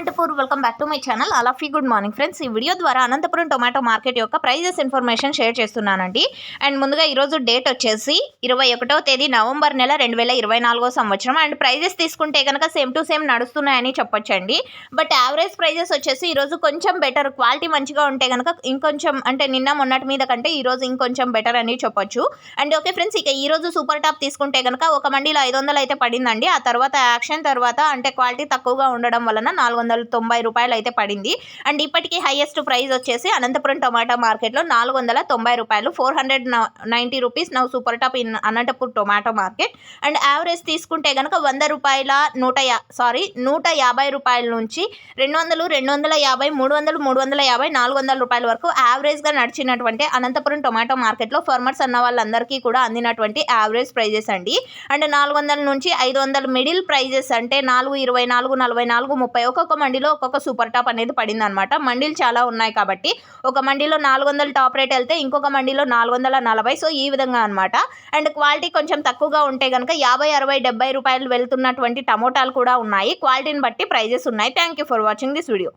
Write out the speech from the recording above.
Anantapur welcome back to my channel అలాఫీ good morning friends ఈ video ద్వారా Anantapuram tomato market యొక్క prices information share చేస్తున్నానండి. And ముందుగా ఈరోజు డేట్ వచ్చేసి ఇరవై ఒకటో తేదీ నవంబర్ నెల రెండు వేల ఇరవై నాలుగో సంవత్సరం. అండ్ ప్రైజెస్ తీసుకుంటే కనుక సేమ్ టు సేమ్ నడుస్తున్నాయని చెప్పొచ్చండి. బట్ యావరేజ్ ప్రైజెస్ వచ్చేసి ఈరోజు కొంచెం బెటర్ క్వాలిటీ మంచిగా ఉంటే కనుక ఇంకొంచెం అంటే నిన్న మొన్నటి మీద కంటే ఈరోజు ఇంకొంచెం బెటర్ అని చెప్పొచ్చు. అండ్ ఓకే ఫ్రెండ్స్ ఇక ఈ రోజు సూపర్ టాప్ తీసుకుంటే కనుక ఒక మండీలో ఐదు వందలు అయితే పడిందండి. ఆ తర్వాత యాక్షన్ తర్వాత అంటే క్వాలిటీ తక్కువగా ఉండడం వలన నాలుగు వందల తొంభై రూపాయలు అయితే పడింది. అండ్ ఇప్పటికీ హైయెస్ట్ ప్రైస్ వచ్చేసి అనంతపురం టొమాటో మార్కెట్లో నాలుగు వందల తొంభై రూపాయలు four hundred ninety rupees. Now super top in Anantapur tomato market. And average తీసుకుంటే కనుక వంద రూపాయల నూట యా సారీ నూట యాభై రూపాయల నుంచి రెండు వందలు రెండు వందల యాభై మూడు వందలు మూడు వందల యాభై నాలుగు వందల రూపాయల వరకు యావరేజ్గా నడిచినటువంటి అనంతపురం టొమాటో మార్కెట్లో ఫార్మర్స్ అన్న వాళ్ళందరికీ కూడా అందినటువంటి యావరేజ్ ప్రైజెస్ అండి. అండ్ నాలుగు వందల నుంచి ఐదు వందల మిడిల్ ప్రైజెస్ అంటే నాలుగు ఇరవై నాలుగు నలభై నాలుగు ముప్పై ఒక్కొక్క మండిలో ఒక్కొక్క సూపర్ టాప్ అనేది పడింది అనమాట మండీలు చాలా ఉన్నాయి కాబట్టి ఒక మండీలో నాలుగు వందల టాప్ రేట్ వెళ్తే ఇంకొక మండీలో నాలుగు వందల నలభై. సో ఈ విధంగా అనమాట అండ్ క్వాలిటీ కొంచెం తక్కువగా ఉంటే కనుక యాభై అరవై డెబ్బై రూపాయలు వెళ్తున్నటువంటి టమోటాలు కూడా ఉన్నాయి. క్వాలిటీని బట్టి ప్రైజెస్ ఉన్నాయి. Thank you for watching this video